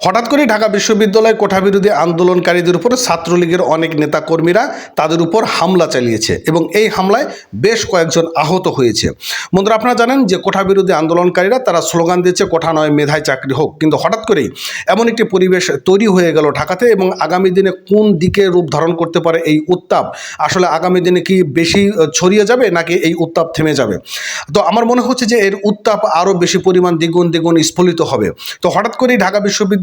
হঠাৎ করে ঢাকা বিশ্ববিদ্যালয় কোঠাবিরোধী আন্দোলনকারীদের উপর ছাত্রলীগের অনেক নেতাকর্মীরা তাদের উপর হামলা চালিয়েছে এবং এই হামলায় বেশ কয়েকজন আহত হয়েছে। বন্ধুরা, আপনারা জানেন যে কোঠা কোঠাবিরোধী আন্দোলনকারীরা তারা স্লোগান দিয়েছে, কোঠা নয়, মেধায় চাকরি হোক। কিন্তু হঠাৎ করেই এমন একটি পরিবেশ তৈরি হয়ে গেল ঢাকাতে এবং আগামী দিনে কোন দিকে রূপ ধারণ করতে পারে এই উত্তাপ? আসলে আগামী দিনে কি বেশি ছড়িয়ে যাবে নাকি এই উত্তাপ থেমে যাবে? তো আমার মনে হচ্ছে যে এর উত্তাপ আরও বেশি পরিমাণ দ্বিগুণ দ্বিগুণ স্ফলিত হবে। তো হঠাৎ করেই ঢাকা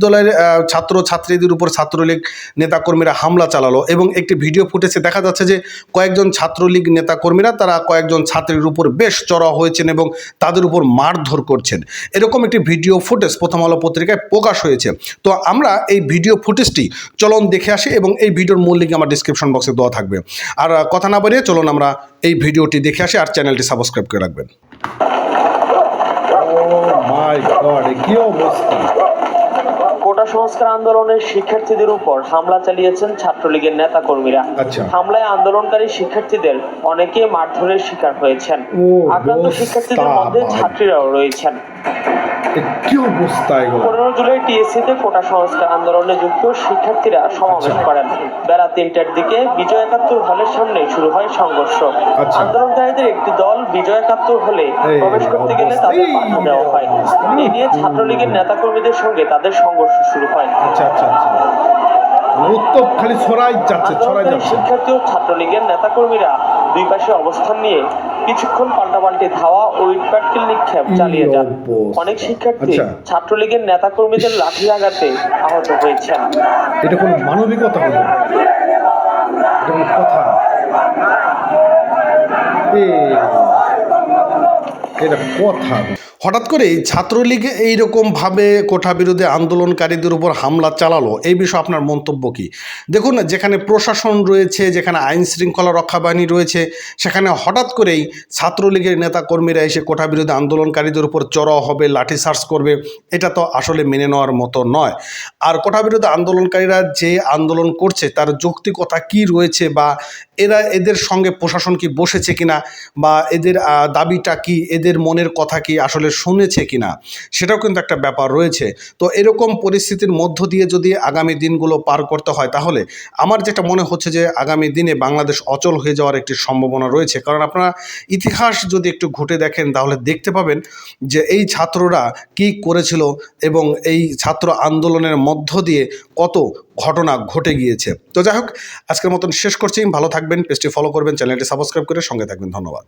বিশ্ববিদ্যালয়ের ছাত্র ছাত্রীদের উপর ছাত্রলীগ নেতাকর্মীরা হামলা চালালো এবং একটি ভিডিও ফুটেজে দেখা যাচ্ছে যে কয়েকজন ছাত্রলীগ নেতাকর্মীরা তারা কয়েকজন ছাত্রীর উপর বেশ চড়া হয়েছেন এবং তাদের উপর মারধর করছেন। এরকম একটি ভিডিও ফুটেজ প্রথম আলো পত্রিকায় প্রকাশ হয়েছে। তো আমরা এই ভিডিও ফুটেজটি চলন দেখে আসি এবং এই ভিডিওর মূল লিঙ্ক আমার ডিসক্রিপশন বক্সে দেওয়া থাকবে। আর কথা না বাড়িয়ে চলুন আমরা এই ভিডিওটি দেখে আসি আর চ্যানেলটি সাবস্ক্রাইব করে রাখবেন। মাই গড কি অবস্থা? সংস্কার আন্দোলনের শিক্ষার্থীদের উপর হামলা চালিয়েছেন ছাত্রলীগের নেতা কর্মীরা আচ্ছা। হামলায় আন্দোলনকারী শিক্ষার্থীদের অনেকে মারধরের শিকার হয়েছেন। আক্রান্ত শিক্ষার্থীদের মধ্যে ছাত্রীরাও রয়েছেন। কি অবস্থা এগুলো? পনেরো জুলাই টিএসসিতে কোটা সংস্কার আন্দোলনে যুক্ত শিক্ষার্থীরা সমাবেশ আচ্ছা। করেন। বেলা তিনটার দিকে বিজয় একাত্তর হলের সামনে শুরু হয় সংঘর্ষ। আচ্ছা। আন্দোলনকারীদের একটি দল বিজয় একাত্তর হলে প্রবেশ করতে গেলে তাদের বাধা দেওয়া হয়। এই নিয়ে ছাত্রলীগের নেতাকর্মীদের সঙ্গে তাদের সংঘর্ষ শুরু হয়। আচ্ছা আচ্ছা আচ্ছা। উত্তপ খালি ছড়াই যাচ্ছে ছড়াই যাচ্ছে। শিক্ষার্থী ও ছাত্রলীগের নেতাকর্মীরা দুই পাশে অবস্থান নিয়ে কিছুক্ষণ পাল্টাপাল্টি ধাওয়া ও ইটপাটকেল নিক্ষেপ চালিয়ে যান। অনেক শিক্ষার্থী ছাত্রলীগের ছাত্রলীগের নেতাকর্মীদের লাঠি আঘাতে আহত হয়েছেন। এটা কোন মানবিকতা হলো কথা? এটা কথা। হঠাৎ করেই ছাত্রলীগ এইরকমভাবে কোঠা বিরোধী আন্দোলনকারীদের উপর হামলা চালালো। এই বিষয়ে আপনার মন্তব্য কি? দেখুন, যেখানে প্রশাসন রয়েছে, যেখানে আইন শৃঙ্খলা রক্ষা বাহিনী রয়েছে, সেখানে হঠাৎ করেই ছাত্রলীগের নেতাকর্মীরা এসে কোঠা বিরোধী আন্দোলনকারীদের উপর চড়াও হবে লাঠিচার্জ করবে। এটা তো আসলে মেনে নেওয়ার মতো নয়। আর কোঠা বিরোধী আন্দোলনকারীরা যে আন্দোলন করছে, তার যৌক্তিকতা কি রয়েছে বা এরা এদের সঙ্গে প্রশাসন কি বসেছে কিনা বা এদের দাবিটা কি? এদের মনের কথা কি আসলে শুনেছে কিনা, সেটাও কিন্তু একটা ব্যাপার রয়েছে। তো এরকম পরিস্থিতির মধ্য দিয়ে যদি আগামী দিনগুলো পার করতে হয়, তাহলে আমার যেটা মনে হচ্ছে যে আগামী দিনে বাংলাদেশ অচল হয়ে যাওয়ার একটি সম্ভাবনা রয়েছে। কারণ আপনারা ইতিহাস যদি একটু ঘুটে দেখেন, তাহলে দেখতে পাবেন যে এই ছাত্ররা কি করেছিল এবং এই ছাত্র আন্দোলনের মধ্য দিয়ে কত ঘটনা ঘটে গিয়েছে। তো যাই হোক, আজকের মতন শেষ করছি। ভালো থাকবেন, পেজটি ফলো করবেন, চ্যানেলটি সাবস্ক্রাইব করে সঙ্গে থাকবেন। ধন্যবাদ।